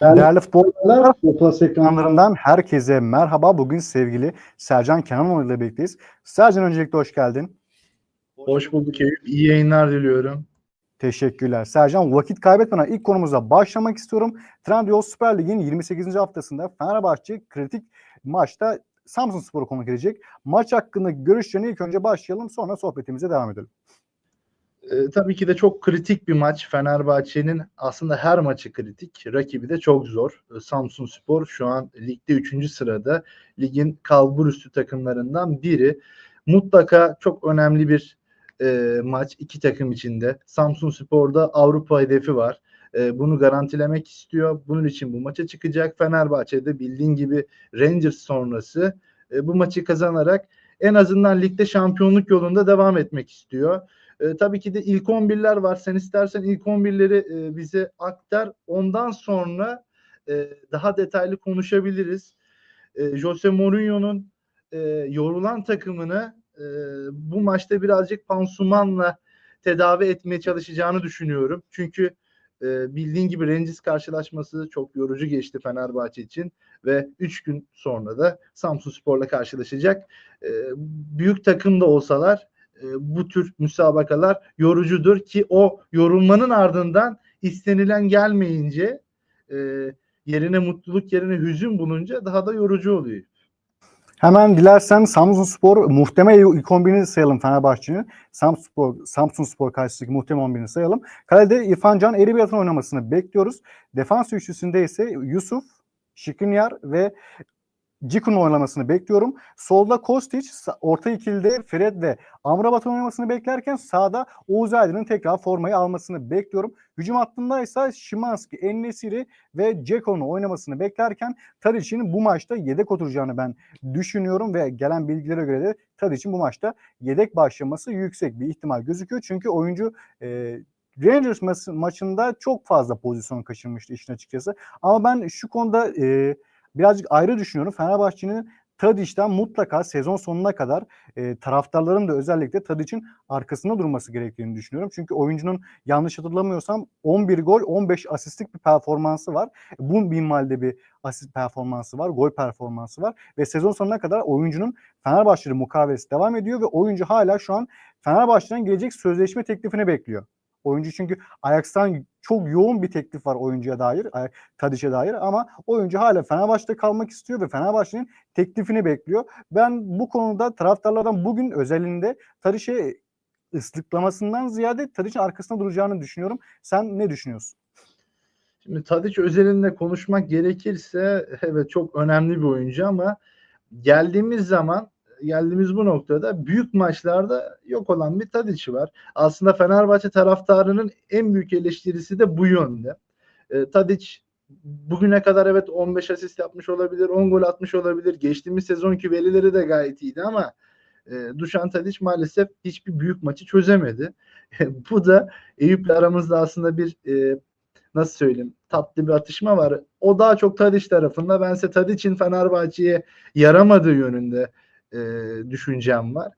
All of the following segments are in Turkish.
Değerli, Değerli futbolcular, Plus ekranlarından ekranlarından herkese merhaba. Bugün sevgili Sercan Kenanoğlu ile birlikteyiz. Sercan öncelikle hoş geldin. Hoş bulduk Eyüp. İyi yayınlar diliyorum. Teşekkürler. Sercan vakit kaybetmeden ilk konumuza başlamak istiyorum. Trendyol Süper Lig'in 28. haftasında Fenerbahçe kritik maçta Samsun Spor'u konuk edecek. Maç hakkında görüşlerini ilk önce başlayalım sonra sohbetimize devam edelim. Ee, tabii ki de çok kritik bir maç. Fenerbahçe'nin aslında her maçı kritik. Rakibi de çok zor. Ee, Samsun Spor şu an ligde 3. sırada. Ligin kalbur üstü takımlarından biri. Mutlaka çok önemli bir e, maç iki takım içinde. Samsun Spor'da Avrupa hedefi var. E, bunu garantilemek istiyor. Bunun için bu maça çıkacak. Fenerbahçe'de bildiğin gibi Rangers sonrası e, bu maçı kazanarak en azından ligde şampiyonluk yolunda devam etmek istiyor. E, tabii ki de ilk 11'ler var. Sen istersen ilk 11'leri e, bize aktar. Ondan sonra e, daha detaylı konuşabiliriz. E, Jose Mourinho'nun e, yorulan takımını e, bu maçta birazcık pansumanla tedavi etmeye çalışacağını düşünüyorum. Çünkü e, bildiğin gibi Rangers karşılaşması çok yorucu geçti Fenerbahçe için ve 3 gün sonra da Samsun Spor'la karşılaşacak. E, büyük takım da olsalar e, bu tür müsabakalar yorucudur ki o yorulmanın ardından istenilen gelmeyince e, yerine mutluluk yerine hüzün bulunca daha da yorucu oluyor. Hemen dilersen Samsun Spor muhtemel ilk 11'ini sayalım Fenerbahçe'nin. Samsun Spor, Samsun Spor karşısındaki muhtemel 11'ini sayalım. Kalede İrfan Can Eribiyat'ın oynamasını bekliyoruz. Defans üçlüsünde ise Yusuf, Şikrinyar ve Ciku'nun oynamasını bekliyorum. Solda Kostic, orta ikilide Fred ve Amrabat'ın oynamasını beklerken sağda Oğuz Aydın'ın tekrar formayı almasını bekliyorum. Hücum hattında ise Şimanski, Ennesiri ve Ceko'nun oynamasını beklerken Tadic'in bu maçta yedek oturacağını ben düşünüyorum ve gelen bilgilere göre de Tadic'in bu maçta yedek başlaması yüksek bir ihtimal gözüküyor. Çünkü oyuncu e, Rangers ma- maçında çok fazla pozisyon kaçırmıştı işin açıkçası. Ama ben şu konuda e, birazcık ayrı düşünüyorum. Fenerbahçe'nin Tadic'ten mutlaka sezon sonuna kadar e, taraftarların da özellikle Tadic'in arkasında durması gerektiğini düşünüyorum. Çünkü oyuncunun yanlış hatırlamıyorsam 11 gol 15 asistlik bir performansı var. Bu minvalde bir asist performansı var, gol performansı var ve sezon sonuna kadar oyuncunun Fenerbahçe'de mukavelesi devam ediyor ve oyuncu hala şu an Fenerbahçe'den gelecek sözleşme teklifini bekliyor. Oyuncu çünkü Ajax'tan çok yoğun bir teklif var oyuncuya dair, Ay- Tadic'e dair ama oyuncu hala Fenerbahçe'de kalmak istiyor ve Fenerbahçe'nin teklifini bekliyor. Ben bu konuda taraftarlardan bugün özelinde Tadic'e ıslıklamasından ziyade Tadic'in arkasında duracağını düşünüyorum. Sen ne düşünüyorsun? Şimdi Tadiç özelinde konuşmak gerekirse evet çok önemli bir oyuncu ama geldiğimiz zaman geldiğimiz bu noktada büyük maçlarda yok olan bir Tadiç var. Aslında Fenerbahçe taraftarının en büyük eleştirisi de bu yönde. E, Tadiç bugüne kadar evet 15 asist yapmış olabilir, 10 gol atmış olabilir. Geçtiğimiz sezonki verileri de gayet iyiydi ama e, Dušan Tadić maalesef hiçbir büyük maçı çözemedi. bu da Eyüp'le aramızda aslında bir e, nasıl söyleyeyim tatlı bir atışma var. O daha çok Tadiç tarafında. Bense Tadiç'in Fenerbahçe'ye yaramadığı yönünde e, düşüncem var.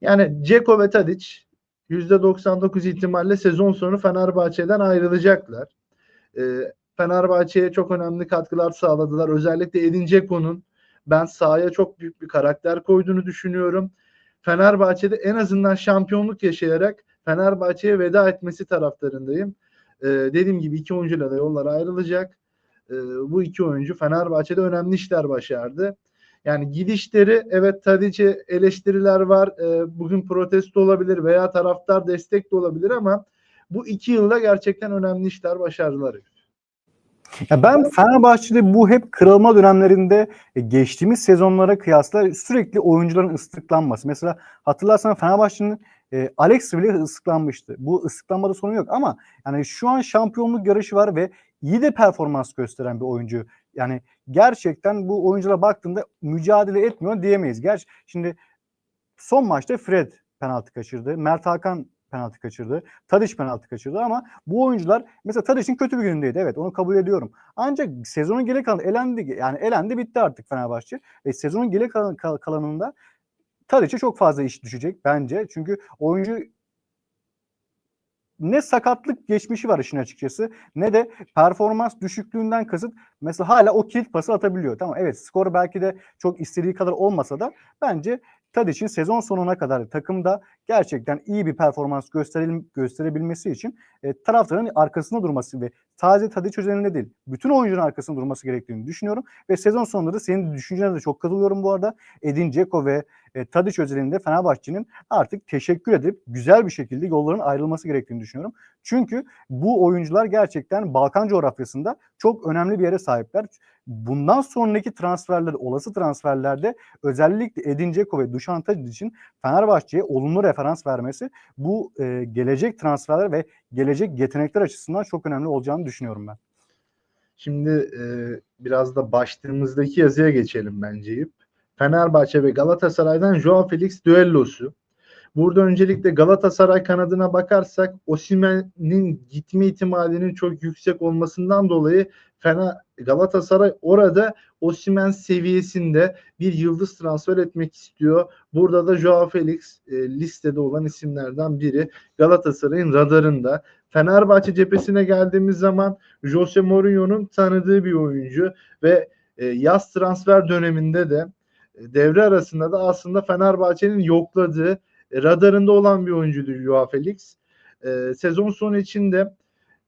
Yani Ceko ve Tadiç %99 ihtimalle sezon sonu Fenerbahçe'den ayrılacaklar. E, Fenerbahçe'ye çok önemli katkılar sağladılar. Özellikle Edin Dzeko'nun ben sahaya çok büyük bir karakter koyduğunu düşünüyorum. Fenerbahçe'de en azından şampiyonluk yaşayarak Fenerbahçe'ye veda etmesi taraftarındayım. Ee, dediğim gibi iki oyuncuyla da yollar ayrılacak. Ee, bu iki oyuncu Fenerbahçe'de önemli işler başardı. Yani gidişleri evet Tadic'e eleştiriler var. Ee, bugün protesto olabilir veya taraftar destek de olabilir ama bu iki yılda gerçekten önemli işler başardılar. Ya ben Fenerbahçe'de bu hep kırılma dönemlerinde e, geçtiğimiz sezonlara kıyasla sürekli oyuncuların ıslıklanması. Mesela hatırlarsan Fenerbahçe'nin e, Alex bile ıslıklanmıştı. Bu ıslıklanmada sorun yok ama yani şu an şampiyonluk yarışı var ve iyi de performans gösteren bir oyuncu. Yani gerçekten bu oyunculara baktığında mücadele etmiyor diyemeyiz. Gerçi şimdi son maçta Fred penaltı kaçırdı. Mert Hakan penaltı kaçırdı. Tadic penaltı kaçırdı ama bu oyuncular mesela Tadic'in kötü bir günündeydi. Evet onu kabul ediyorum. Ancak sezonun geri kalanı elendi yani elendi bitti artık Fenerbahçe. Ve sezonun geri kalan, kal- kalanında Tadic'e çok fazla iş düşecek bence. Çünkü oyuncu ne sakatlık geçmişi var işin açıkçası ne de performans düşüklüğünden kasıt mesela hala o kilit pası atabiliyor. Tamam evet skor belki de çok istediği kadar olmasa da bence Tadic'in sezon sonuna kadar takımda gerçekten iyi bir performans gösterelim, gösterebilmesi için e, taraftarın arkasında durması ve sadece Tadic özelinde değil bütün oyuncuların arkasında durması gerektiğini düşünüyorum ve sezon sonunda da senin düşüncene de çok katılıyorum bu arada. Edin Dzeko ve e, Tadic özelinde Fenerbahçe'nin artık teşekkür edip güzel bir şekilde yolların ayrılması gerektiğini düşünüyorum. Çünkü bu oyuncular gerçekten Balkan coğrafyasında çok önemli bir yere sahipler. Bundan sonraki transferler, olası transferlerde özellikle Edin Dzeko ve Dušan Tadic için Fenerbahçe'ye olumlu referans vermesi bu e, gelecek transferler ve gelecek yetenekler açısından çok önemli olacağını düşünüyorum ben. Şimdi e, biraz da başlığımızdaki yazıya geçelim bence. Fenerbahçe ve Galatasaray'dan Joao Felix düellosu. Burada öncelikle Galatasaray kanadına bakarsak Osimhen'in gitme ihtimalinin çok yüksek olmasından dolayı Fener Galatasaray orada Osimhen seviyesinde bir yıldız transfer etmek istiyor. Burada da Joao Felix e, listede olan isimlerden biri Galatasaray'ın radarında. Fenerbahçe cephesine geldiğimiz zaman Jose Mourinho'nun tanıdığı bir oyuncu ve e, yaz transfer döneminde de e, devre arasında da aslında Fenerbahçe'nin yokladığı radarında olan bir oyuncuydu Joao Felix. E, sezon sonu içinde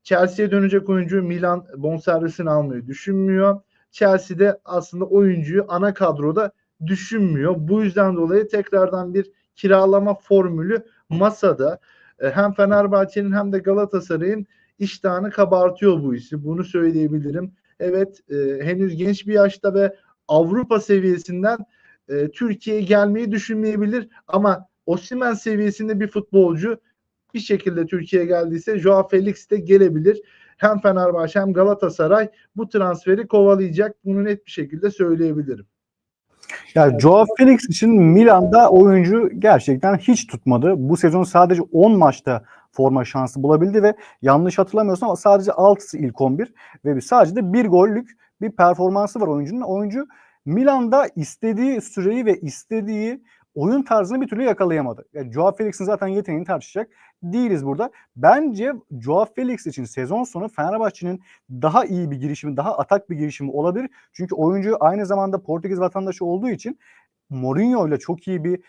Chelsea'ye dönecek oyuncu Milan bonservisini almayı düşünmüyor. Chelsea'de aslında oyuncuyu ana kadroda düşünmüyor. Bu yüzden dolayı tekrardan bir kiralama formülü masada. E, hem Fenerbahçe'nin hem de Galatasaray'ın iştahını kabartıyor bu işi. Bunu söyleyebilirim. Evet e, henüz genç bir yaşta ve Avrupa seviyesinden e, Türkiye'ye gelmeyi düşünmeyebilir ama Osimhen seviyesinde bir futbolcu bir şekilde Türkiye'ye geldiyse Joao Felix de gelebilir. Hem Fenerbahçe hem Galatasaray bu transferi kovalayacak. Bunu net bir şekilde söyleyebilirim. Ya Joao Felix için Milan'da oyuncu gerçekten hiç tutmadı. Bu sezon sadece 10 maçta forma şansı bulabildi ve yanlış hatırlamıyorsam sadece 6'sı ilk 11 ve sadece de bir gollük bir performansı var oyuncunun. Oyuncu Milan'da istediği süreyi ve istediği oyun tarzını bir türlü yakalayamadı. Yani Joao Felix'in zaten yeteneğini tartışacak değiliz burada. Bence Joao Felix için sezon sonu Fenerbahçe'nin daha iyi bir girişimi, daha atak bir girişimi olabilir. Çünkü oyuncu aynı zamanda Portekiz vatandaşı olduğu için Mourinho ile çok iyi bir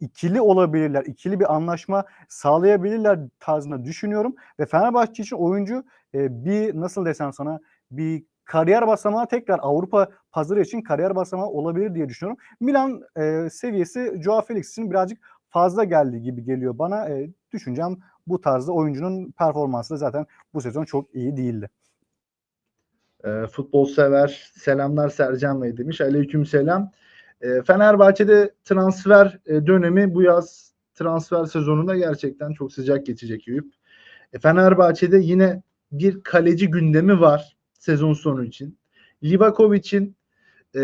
ikili olabilirler, ikili bir anlaşma sağlayabilirler tarzında düşünüyorum. Ve Fenerbahçe için oyuncu e, bir nasıl desem sana bir kariyer basamağı tekrar Avrupa pazarı için kariyer basamağı olabilir diye düşünüyorum. Milan e, seviyesi Joao Felix için birazcık fazla geldi gibi geliyor bana. E, düşüncem bu tarzda oyuncunun performansı da zaten bu sezon çok iyi değildi. E, futbol sever selamlar Sercan Bey demiş. Aleyküm selam. E, Fenerbahçe'de transfer e, dönemi bu yaz transfer sezonunda gerçekten çok sıcak geçecek Eyüp. E, Fenerbahçe'de yine bir kaleci gündemi var sezon sonu için. Livakovic'in e,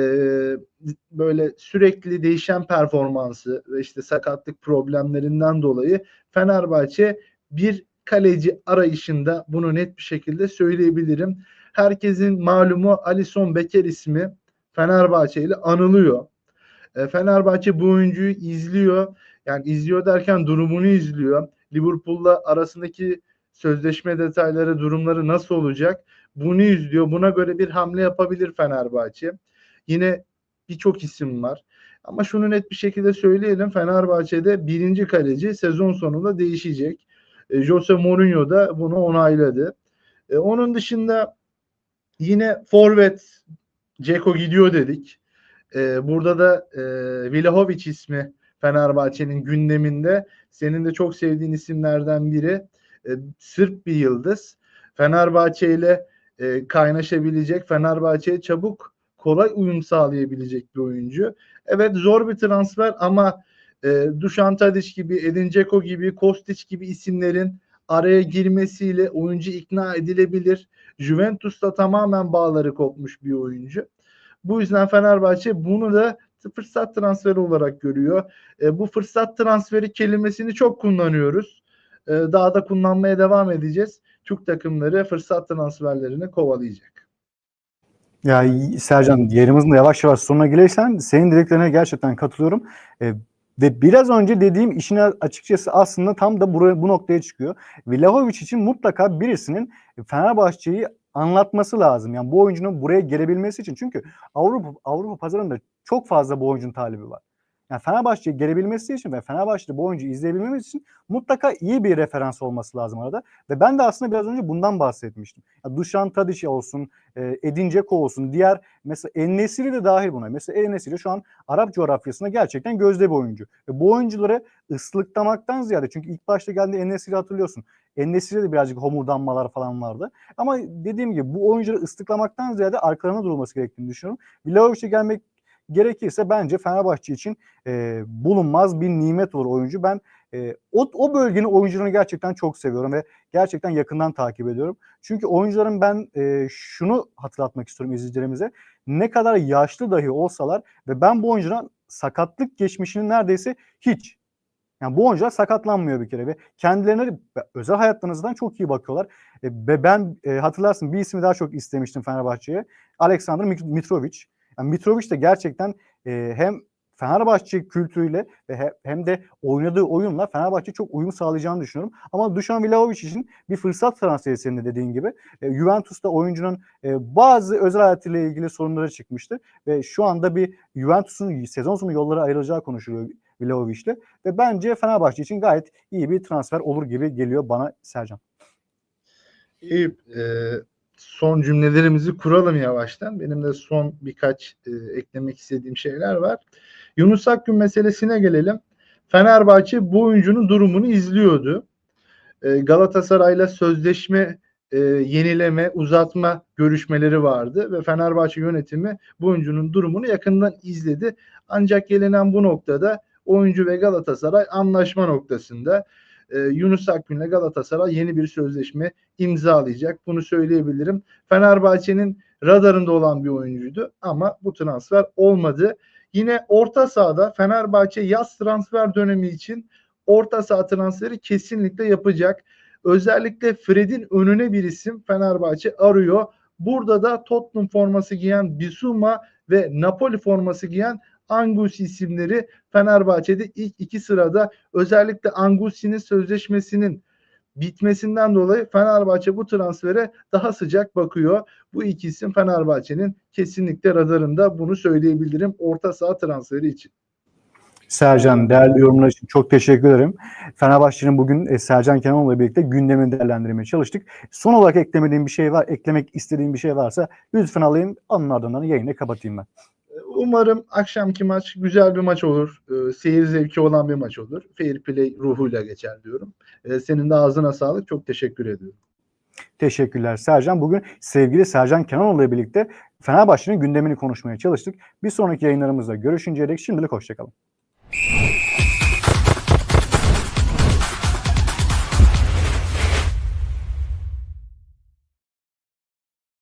böyle sürekli değişen performansı ve işte sakatlık problemlerinden dolayı Fenerbahçe bir kaleci arayışında bunu net bir şekilde söyleyebilirim. Herkesin malumu Alison Becker ismi Fenerbahçe ile anılıyor. E, Fenerbahçe bu oyuncuyu izliyor. Yani izliyor derken durumunu izliyor. Liverpool'la arasındaki sözleşme detayları, durumları nasıl olacak? Bunu izliyor. Buna göre bir hamle yapabilir Fenerbahçe. Yine birçok isim var. Ama şunu net bir şekilde söyleyelim. Fenerbahçe'de birinci kaleci sezon sonunda değişecek. E, Jose Mourinho da bunu onayladı. E, onun dışında yine forvet Ceko gidiyor dedik. E, burada da e, Vlahovic ismi Fenerbahçe'nin gündeminde. Senin de çok sevdiğin isimlerden biri. E, Sırp bir yıldız. Fenerbahçe ile e, kaynaşabilecek, Fenerbahçe'ye çabuk kolay uyum sağlayabilecek bir oyuncu. Evet zor bir transfer ama e, Dušan Tadic gibi, Edin Dzeko gibi, Kostić gibi isimlerin araya girmesiyle oyuncu ikna edilebilir. Juventus'ta tamamen bağları kopmuş bir oyuncu. Bu yüzden Fenerbahçe bunu da fırsat transferi olarak görüyor. E, bu fırsat transferi kelimesini çok kullanıyoruz. E, daha da kullanmaya devam edeceğiz. Türk takımları fırsat transferlerini kovalayacak. Ya Sercan yerimizin de yavaş yavaş sonuna gelirsen senin dediklerine gerçekten katılıyorum. E, Ve biraz önce dediğim işin açıkçası aslında tam da buraya, bu noktaya çıkıyor. Vlahovic için mutlaka birisinin Fenerbahçe'yi anlatması lazım. Yani bu oyuncunun buraya gelebilmesi için. Çünkü Avrupa Avrupa pazarında çok fazla bu oyuncunun talibi var. Yani Fenerbahçe'ye gelebilmesi için ve Fenerbahçe'de bu oyuncuyu izleyebilmemiz için mutlaka iyi bir referans olması lazım arada. Ve ben de aslında biraz önce bundan bahsetmiştim. Ya Dušan Tadić olsun, e, Edin Dzeko olsun, diğer mesela En-Nesyri de dahil buna. Mesela En-Nesyri şu an Arap coğrafyasında gerçekten gözde bir oyuncu. Ve bu oyuncuları ıslıklamaktan ziyade çünkü ilk başta geldiğinde En-Nesyri hatırlıyorsun. En-Nesyri'de de birazcık homurdanmalar falan vardı. Ama dediğim gibi bu oyuncuları ıslıklamaktan ziyade arkalarına durulması gerektiğini düşünüyorum. Vlahovic'e gelmek gerekirse bence Fenerbahçe için e, bulunmaz bir nimet olur oyuncu. Ben e, o, o bölgenin oyuncularını gerçekten çok seviyorum ve gerçekten yakından takip ediyorum. Çünkü oyuncuların ben e, şunu hatırlatmak istiyorum izleyicilerimize. Ne kadar yaşlı dahi olsalar ve ben bu oyuncuların sakatlık geçmişini neredeyse hiç yani bu oyuncular sakatlanmıyor bir kere ve kendilerine özel hayatlarınızdan çok iyi bakıyorlar. Ve ben e, hatırlarsın bir ismi daha çok istemiştim Fenerbahçe'ye. Alexander Mitrovic. Yani Mitrovic de gerçekten e, hem Fenerbahçe kültürüyle ve he, hem de oynadığı oyunla Fenerbahçe çok uyum sağlayacağını düşünüyorum. Ama Dušan Vlahovic için bir fırsat transferi senin de dediğin gibi. E, Juventus'ta oyuncunun e, bazı özel hayatıyla ilgili sorunları çıkmıştı ve şu anda bir Juventus'un sezon sonu yolları ayrılacağı konuşuluyor Vlahovic'le ve bence Fenerbahçe için gayet iyi bir transfer olur gibi geliyor bana Sercan. İyi. E, son cümlelerimizi kuralım yavaştan. Benim de son birkaç e, eklemek istediğim şeyler var. Yunus Akgün meselesine gelelim. Fenerbahçe bu oyuncunun durumunu izliyordu. E, Galatasaray'la sözleşme e, yenileme, uzatma görüşmeleri vardı ve Fenerbahçe yönetimi bu oyuncunun durumunu yakından izledi. Ancak gelinen bu noktada oyuncu ve Galatasaray anlaşma noktasında e, Yunus Akgün'le Galatasaray yeni bir sözleşme imzalayacak. Bunu söyleyebilirim. Fenerbahçe'nin radarında olan bir oyuncuydu ama bu transfer olmadı. Yine orta sahada Fenerbahçe yaz transfer dönemi için orta saha transferi kesinlikle yapacak. Özellikle Fred'in önüne bir isim Fenerbahçe arıyor. Burada da Tottenham forması giyen Bisuma ve Napoli forması giyen Angus isimleri Fenerbahçe'de ilk iki sırada özellikle Angus'in sözleşmesinin bitmesinden dolayı Fenerbahçe bu transfere daha sıcak bakıyor. Bu iki isim Fenerbahçe'nin kesinlikle radarında bunu söyleyebilirim orta saha transferi için. Sercan değerli yorumlar için çok teşekkür ederim. Fenerbahçe'nin bugün e, Sercan Kenan'la birlikte gündemini değerlendirmeye çalıştık. Son olarak eklemediğim bir şey var, eklemek istediğim bir şey varsa lütfen alayım. Onun ardından yayını kapatayım ben. Umarım akşamki maç güzel bir maç olur. E, seyir zevki olan bir maç olur. Fair play ruhuyla geçer diyorum. E, senin de ağzına sağlık. Çok teşekkür ediyorum. Teşekkürler Sercan. Bugün sevgili Sercan Kenanoğlu ile birlikte Fenerbahçe'nin gündemini konuşmaya çalıştık. Bir sonraki yayınlarımızda görüşünceye dek şimdilik hoşçakalın.